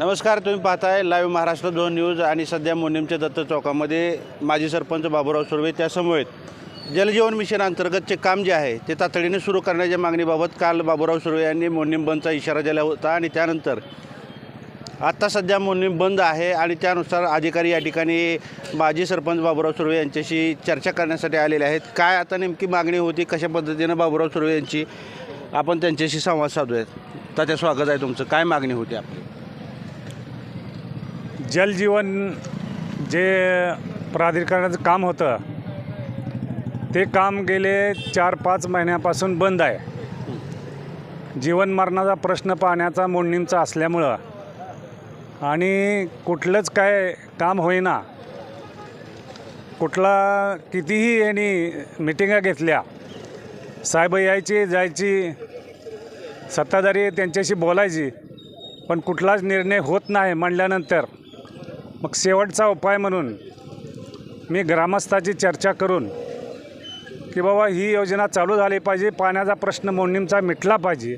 नमस्कार तुम्ही पाहताय लाईव्ह महाराष्ट्र दोन न्यूज आणि सध्या मोनिमच्या दत्त चौकामध्ये माजी सरपंच बाबूराव सुर्वे त्यासमवेत. जलजीवन मिशन अंतर्गतचे काम जे आहे ते तातडीने सुरू करण्याच्या मागणीबाबत काल बाबूराव सुर्वे यांनी मोनिम बंदचा इशारा दिला होता आणि त्यानंतर आत्ता सध्या मोनिम बंद आहे आणि त्यानुसार अधिकारी या ठिकाणी माजी सरपंच बाबूराव सुर्वे यांच्याशी चर्चा करण्यासाठी आलेले आहेत. काय आता नेमकी मागणी होती कशा पद्धतीनं बाबूराव सुर्वे यांची आपण त्यांच्याशी संवाद साधूयात. त्याचं स्वागत आहे तुमचं. काय मागणी होती आपली? जलजीवन जे प्राधिकरणाचं काम होतं ते काम गेले चार पाच महिन्यापासून बंद आहे. जीवनमरणाचा प्रश्न पाण्याचा मोडणींचा असल्यामुळं आणि कुठलंच काय काम होईना. कुठला कितीही यांनी मिटिंगा घेतल्या साहेब यायची जायची सत्ताधारी त्यांच्याशी बोलायची पण कुठलाच निर्णय होत नाही म्हणल्यानंतर मग शेवटचा उपाय म्हणून मी ग्रामस्थाची चर्चा करून की बाबा ही योजना चालू झाली पाहिजे पाण्याचा प्रश्न मोडणींचा मिटला पाहिजे.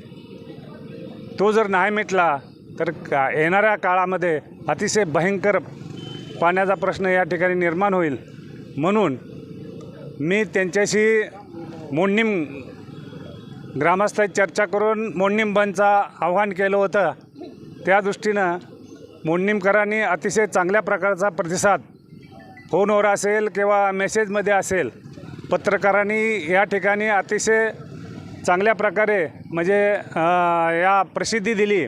तो जर नाही मिटला तर का येणाऱ्या काळामध्ये अतिशय भयंकर पाण्याचा प्रश्न या ठिकाणी निर्माण होईल. म्हणून मी त्यांच्याशी मोडणीम ग्रामस्थाची चर्चा करून मोडणीम बंदचा आव्हान केलं होतं. त्या दृष्टीनं मोडणीमकरांनी अतिशय चांगल्या प्रकारचा प्रतिसाद फोनवर असेल किंवा मेसेजमध्ये असेल पत्रकारांनी या ठिकाणी अतिशय चांगल्या प्रकारे म्हणजे या प्रसिद्धी दिली.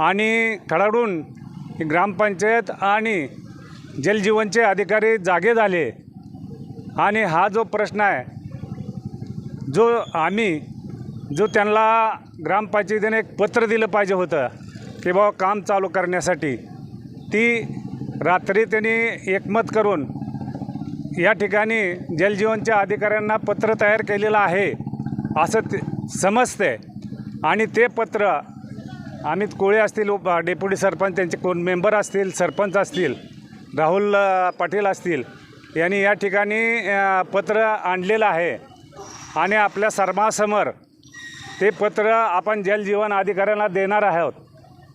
आणि खडाडून ग्रामपंचायत आणि जलजीवनचे अधिकारी जागे झाले. आणि हा जो प्रश्न आहे जो आम्ही जो त्यांना ग्रामपंचायतीने एक पत्र दिलं पाहिजे होतं की बाबा काम चालू करण्यासाठी. ती रात्री त्यांनी एकमत करून या ठिकाणी जलजीवनच्या अधिकाऱ्यांना पत्र तयार केलेलं आहे असं ते समजते आणि ते पत्र अमित कोळे असतील उप डेप्युटी सरपंच त्यांचे कोण मेंबर असतील सरपंच असतील राहुल पाटील असतील यांनी या ठिकाणी पत्र आणलेलं आहे. आणि आपल्या सर्वांसमोर ते पत्र आपण जलजीवन अधिकाऱ्यांना देणार आहोत.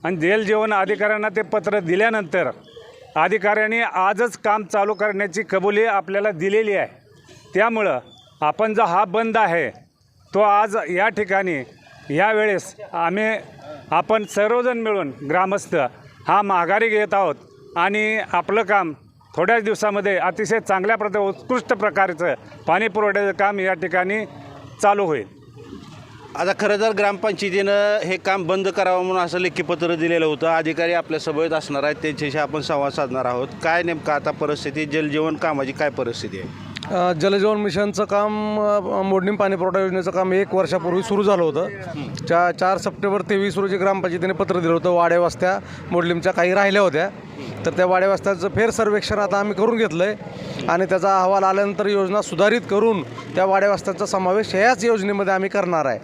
आणि जलजीवन अधिकाऱ्यांना ते पत्र दिल्यानंतर अधिकाऱ्यांनी आजच काम चालू करण्याची कबुली आपल्याला दिलेली आहे. त्यामुळं आपण जो हा बंद आहे तो आज या ठिकाणी यावेळेस आम्ही आपण सर्वजण मिळून ग्रामस्थ हा माघारी घेत आहोत आणि आपलं काम थोड्याच दिवसामध्ये अतिशय चांगल्या प्रकारे उत्कृष्ट प्रकारचं पाणी पुरवठ्याचं काम या ठिकाणी चालू होईल. आता खरं तर ग्रामपंचायतीनं हे काम बंद करावं म्हणून असं लेखीपत्र दिलेलं होतं. अधिकारी आपल्या सभेत असणार आहेत. त्यांच्याशी आपण संवाद साधणार आहोत. काय नेमकं आता परिस्थिती? जलजीवन कामाची काय परिस्थिती आहे? जलजीवन मिशनचं काम मोडणी पाणी पुरवठा योजनेचं काम एक वर्षापूर्वी सुरू झालं होतं. चा चार सप्टेंबर तेवीस रोजी ग्रामपंचायतीने पत्र दिलं होतं वाड्या वस्त्या मोडलीमच्या काही राहिल्या होत्या. तर त्या वाड्या वस्त्याचं फेर सर्वेक्षण आता आम्ही करून घेतलं आहे आणि त्याचा अहवाल आल्यानंतर योजना सुधारित करून त्या वाड्या वस्त्यांचा समावेश ह्याच योजनेमध्ये आम्ही करणार आहे.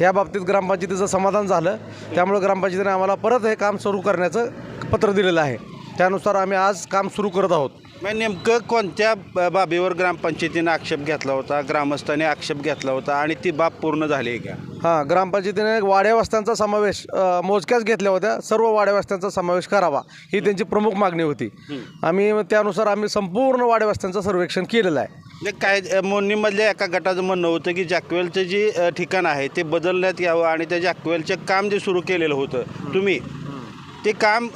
या बाबतीत ग्रामपंचायतीचं समाधान झालं. त्यामुळे ग्रामपंचायतीने आम्हाला परत हे काम सुरू करण्याचं पत्र दिलेलं आहे. त्यानुसार आम्ही आज काम सुरू करत आहोत. मग नेमकं कोणत्या ब- बाबीवर ग्रामपंचायतीनं आक्षेप घेतला होता? ग्रामस्थांनी आक्षेप घेतला होता आणि ती बाब पूर्ण झाली आहे का? हां ग्रामपंचायतीने वाड्या वस्त्यांचा समावेश अ, मोजक्याच घेतल्या होत्या. सर्व वाड्या वस्त्यांचा समावेश करावा ही त्यांची प्रमुख मागणी होती. आम्ही त्यानुसार आम्ही संपूर्ण वाड्या वस्त्यांचं सर्वेक्षण केलेलं आहे. म्हणजे काय अ, मोडणीमधल्या एका गटाचं म्हणणं होतं की जॅकवेलचं जे अ, ठिकाण आहे ते बदलण्यात यावं आणि त्या जॅकवेलचं काम जे सुरू केलेलं होतं तुम्ही ते काम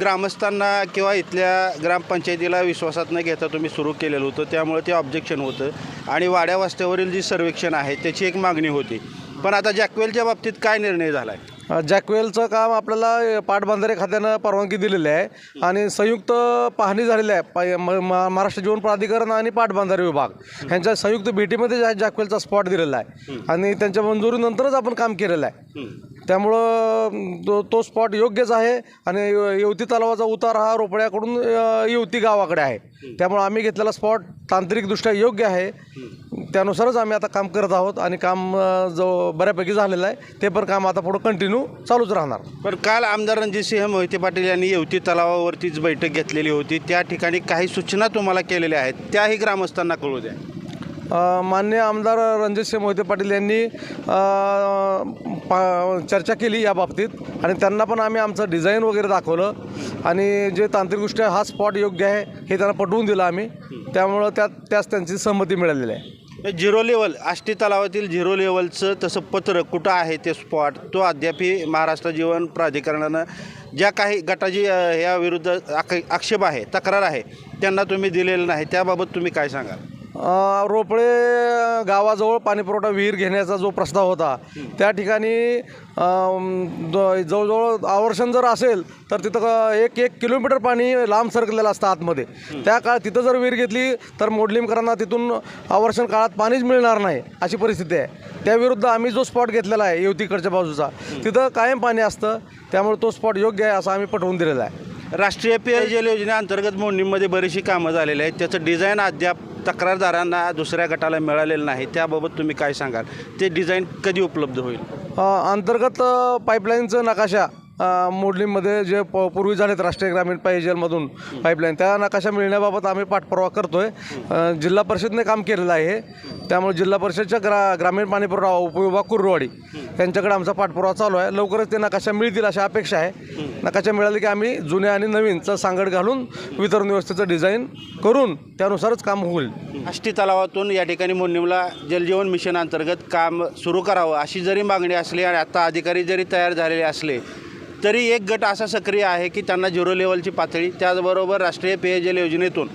ग्रामस्थांना किंवा इथल्या ग्रामपंचायतीला विश्वासात न घेता तुम्ही सुरू केलेलं होतं त्यामुळे ते ऑब्जेक्शन होतं. आणि वाड्या वास्त्यावरील जी सर्वेक्षण आहे त्याची एक मागणी होती. पण आता जॅकवेलच्या बाबतीत काय निर्णय झाला आहे जॅकवेलचं काम आपल्याला पाटबंधारे खात्यानं परवानगी दिलेली आहे. आणि संयुक्त पाहणी झालेली आहे पा- म- म- महाराष्ट्र जीवन प्राधिकरण आणि पाटबंधारे विभाग. ह्यांच्या संयुक्त भेटीमध्ये जॅ- जॅकवेलचा स्पॉट दिलेला आहे. आणि त्यांच्या मंजुरीनंतरच आपण काम केलेलं आहे. त्यामुळं तो तो स्पॉट योग्यच आहे. आणि येव- येवती तलावाचा उतार हा रोपड्याकडून अ, येवती गावाकडे आहे. त्यामुळं आम्ही घेतलेला स्पॉट तांत्रिकदृष्ट्या योग्य आहे. त्यानुसारच आम्ही आता काम करत आहोत आणि काम जो बऱ्यापैकी झालेलं आहे ते पण काम आता पुढं कंटिन्यू चालूच राहणार. पण काल आमदार रणजितसिंह मोहिते पाटील यांनी येवती तलावावरतीच बैठक घेतलेली होती. त्या ठिकाणी काही सूचना तुम्हाला केलेल्या आहेत त्याही ग्रामस्थांना कळू द्या. मान्य आमदार रणजितसिंह मोहिते पाटील यांनी पा चर्चा केली या बाबतीत आणि त्यांना पण आम्ही आमचं डिझाईन वगैरे दाखवलं आणि जे तांत्रिकदृष्ट्या हा स्पॉट योग्य आहे हे त्यांना पटवून दिलं आम्ही. त्यामुळं त्यात त्यास त्यांची संमती मिळालेली आहे. झिरो लेवल आष्टी तलावातील झिरो लेवलचं तसं पत्र कुठं आहे ते स्पॉट? तो अद्यापही महाराष्ट्र जीवन प्राधिकरणानं ज्या काही गटाची अ, या विरुद्ध आक- आक्षेप आहे तक्रार आहे त्यांना तुम्ही दिलेलं नाही त्याबाबत तुम्ही काय सांगाल? रोपळे गावाजवळ पाणीपुरवठा विहीर घेण्याचा जो प्रस्ताव होता त्या ठिकाणी जवळजवळ आवर्षण जर असेल तर तिथं एक एक किलोमीटर पाणी लांब सरकलेलं असतं आतमध्ये. त्या काळ तिथं जर विहीर घेतली तर मोडलिमकरांना तिथून आवर्षण काळात पाणीच मिळणार नाही अशी परिस्थिती आहे. त्याविरुद्ध आम्ही जो स्पॉट घेतलेला आहे युवतीकडच्या बाजूचा तिथं कायम पाणी असतं त्यामुळे तो स्पॉट योग्य आहे असं आम्ही पटवून दिलेला आहे. राष्ट्रीय पेयजल योजनेअंतर्गत मोडणीमध्ये बरीचशी कामं झालेली आहेत. त्याचं डिझाईन अद्याप तक्रारदारांना दुसऱ्या गटाला मिळालेलं नाही त्याबाबत तुम्ही काय सांगाल? ते डिझाईन कधी उपलब्ध होईल? अंतर्गत पाईपलाईनचं नकाशा मोडलीमध्ये जे प पूर्वी झालेत राष्ट्रीय ग्रामीण पेयजलमधून पाईपलाईन त्या नकाशा मिळण्याबाबत आम्ही पाठपुरावा करतोय. जिल्हा परिषदने काम केलेलं आहे त्यामुळे जिल्हा परिषदच्या ग्रा ग्रामीण पाणीपुरवठा उपविभाग कुर्रवाडी त्यांच्याकडे आमचा पाठपुरावा चालू आहे. लवकरच ते नकाशा मिळतील अशी अपेक्षा आहे. नकाशा मिळाली की आम्ही जुन्या आणि नवीनचं सांगड घालून वितरण व्यवस्थेचं डिझाईन करून त्यानुसारच काम होईल. आष्टी तलावातून या ठिकाणी मोडणीला जलजीवन मिशन अंतर्गत काम सुरू करावं अशी जरी मागणी असली आणि आता अधिकारी जरी तयार झालेले असले तरी एक गट असा सक्रिय आहे की त्यांना झिरो लेवलची पातळी त्याचबरोबर राष्ट्रीय पेयजल योजनेतून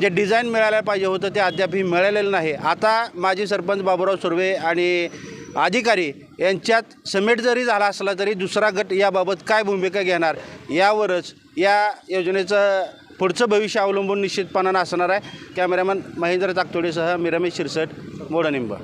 जे डिझाईन मिळायला पाहिजे होतं ते अद्यापही मिळालेलं नाही. आता माजी सरपंच बाबुराव सुर्वे आणि अधिकारी यांच्यात समेट जरी झाला असला तरी दुसरा गट याबाबत काय भूमिका घेणार यावरच या योजनेचं पुढचं भविष्य अवलंबून निश्चितपणानं असणार आहे. कॅमेरामॅन महेंद्र ताकतोडेसह मी रमेश शिरसट मोडनिंब.